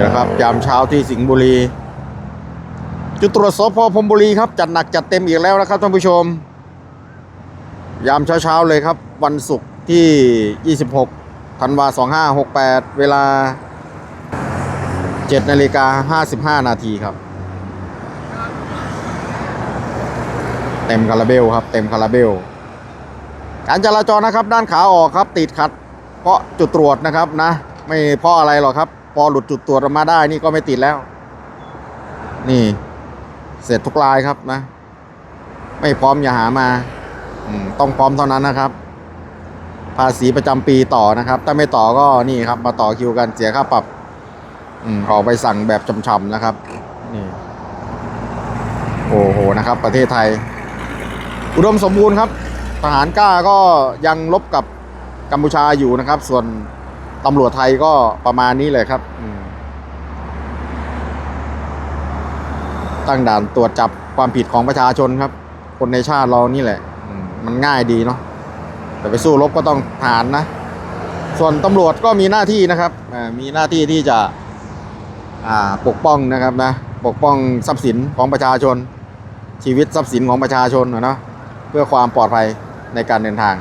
นี่นะครับยามเช้าที่สิงห์บุรีจุดตรวจสพพรหมบุรีครับจัดหนักจัดเต็มอีกแล้วนะครับท่านผู้ชม ยามเช้าๆเลยครับ วันศุกร์ที่ 26ธันวา2568 เวลา7นาฬิกา55 นาทีครับ เต็มคาราเบลครับ เต็มคาราเบล การจราจรนะครับ ด้านขาออกครับ ติดขัด เพราะจุดตรวจนะครับนะ ไม่เพราะอะไรหรอกครับ พอหลุดจุดตรวจออกมาได้นี่ก็ไม่ติดแล้ว นี่ เสร็จทุกรายครับนะ ไม่พร้อมอย่าหามาต้องพร้อมเท่านั้นนะครับ ภาษีประจำปีต่อนะครับ ถ้าไม่ต่อก็นี่ครับ มาต่อคิวกันเสียค่าปรับอืมออกไปสั่งแบบชำๆนะครับ นี่ โอ้โหนะครับ ประเทศไทย อุดมสมบูรณ์ครับ ทหารกล้าก็ยังลบกับกัมพูชาอยู่นะครับ ส่วน ตำรวจไทยก็ประมาณนี้เลยครับตั้งด่านตรวจจับความผิดของประชาชนครับ คนในชาติเรานี่แหละมันง่ายดีเนาะแต่ไปสู้รบก็ต้องทหารนะ ส่วนตำรวจก็มีหน้าที่นะครับมีหน้าที่ที่จะปกป้องนะครับนะปกป้องทรัพย์สินของประชาชน ชีวิตทรัพย์สินของประชาชนนะเพื่อความปลอดภัยในการเดินทาง